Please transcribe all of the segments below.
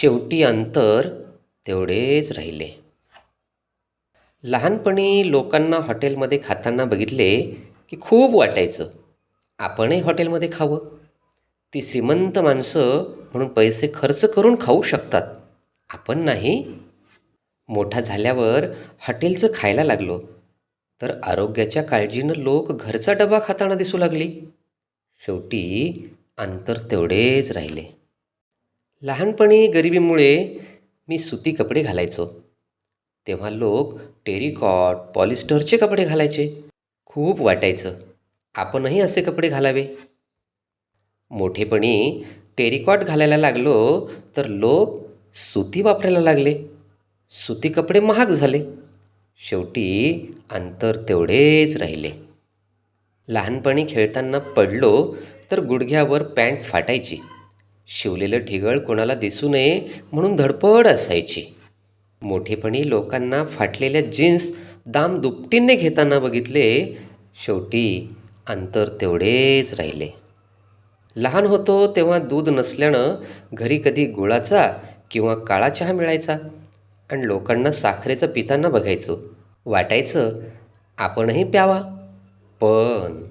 शेवटी अंतर तेवढेच राहिले. लहानपणी लोकांना हॉटेलमध्ये खाताना बघितले की खूप वाटायचं. आपणही हॉटेलमध्ये खावं. ती श्रीमंत माणसं म्हणून पैसे खर्च करून खाऊ शकतात. आपण नाही. मोठा झाल्यावर हॉटेलचं खायला लागलो. तर आरोग्याच्या काळजीनं लोक घरचा डबा खाताना दिसू लागली. शेवटी अंतर तेवढेच राहिले. लहानपणी गरिबीमुळे मी सुती कपडे घालायचो. तेव्हा लोक टेरिकॉट पॉलिस्टरचे कपडे घालायचे. खूप वाटायचं आपणही असे कपडे घालावे. मोठेपणी टेरिकॉट घालायला लागलो तर लोक सुती वापरायला लागले. सुती कपडे महाग झाले. शेवटी अंतर तेवढेच राहिले. लहानपणी खेळताना पडलो तर गुडघ्यावर पॅन्ट फाटायची. शिवलेलं ठिगळ कोणाला दिसू नये म्हणून धडपड असायची. मोठेपणी लोकांना फाटलेल्या जीन्स दाम दुपटीने घेताना बघितले. शेवटी अंतर तेवढेच राहिले. लहान होतो तेव्हा दूध नसल्यानं घरी कधी गुळाचा किंवा काळा चहा मिळायचा. आणि लोकांना साखरेचं पिताना बघायचो. वाटायचं आपणही प्यावा. पण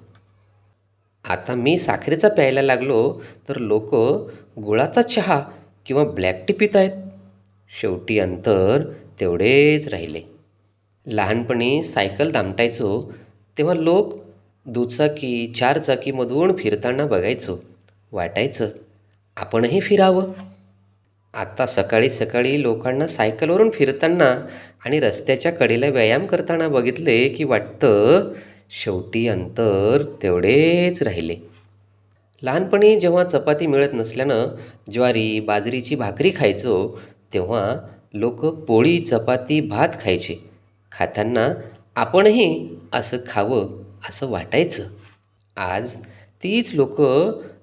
आता मी साखरेचा प्यायला लागलो तर लोक गुळाचा चहा किंवा ब्लॅक टी पित आहेत. शेवटी अंतर तेवढेच राहिले. लहानपणी सायकल दामटायचो तेव्हा लोक दुचाकी चारचाकीमधून फिरताना बघायचो. वाटायचं आपणही फिरावं. आता सकाळी सकाळी लोकांना सायकलवरून फिरताना आणि रस्त्याच्या कडेला व्यायाम करताना बघितले की वाटतं शेवटी अंतर तेवढेच राहिले. लहानपणी जेव्हा चपाती मिळत नसल्यानं ज्वारी बाजरीची भाकरी खायचो तेव्हा लोक पोळी चपाती भात खायचे. खाताना आपणही असं खावं असं वाटायचं. आज तीच लोक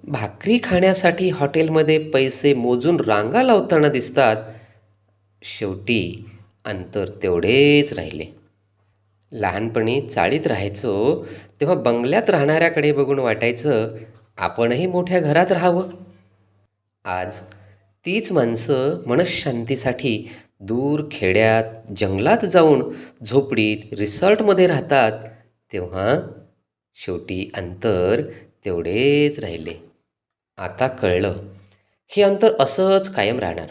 भाकरी खाण्यासाठी हॉटेलमध्ये पैसे मोजून रांगा लावताना दिसतात. शेवटी अंतर तेवढेच राहिले. लहानपणी चाळीत राहायचो तेव्हा बंगल्यात राहणाऱ्याकडे बघून वाटायचं आपणही मोठ्या घरात राहावं. आज तीच माणसं मनशांतीसाठी दूर खेड्यात जंगलात जाऊन झोपडीत रिसॉर्टमध्ये राहतात तेव्हा शेवटी अंतर तेवढेच राहिले. आता कळलं हे अंतर असंच कायम राहणार.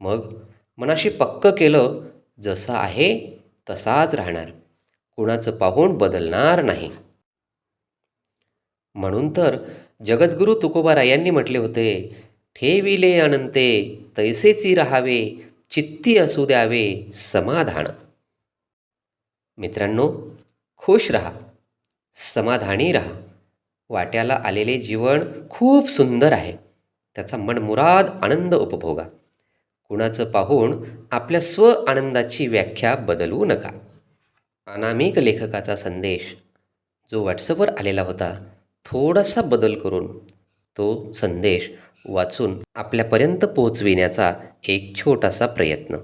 मग मनाशी पक्क केलं जसं आहे तसाच राहणार. कुणाचं पाहून बदलणार नाही. म्हणून तर जगद्गुरू तुकोबारायांनी म्हटले होते ठेविले अनंते तैसेची राहावे चित्ती असू द्यावे समाधान. मित्रांनो खुश रहा समाधानी रहा. वाट्याला आलेले जीवन खूप सुंदर आहे. त्याचा मनमुराद आनंद उपभोगा. कुणाचं पाहून आपल्या स्व आनंदाची व्याख्या बदलू नका. अनामिक लेखकाचा संदेश. जो व्हॉट्सअपवर आलेला होता थोडासा बदल करून तो संदेश वाचून आपल्यापर्यंत पोहोचविण्याचा एक छोटासा प्रयत्न.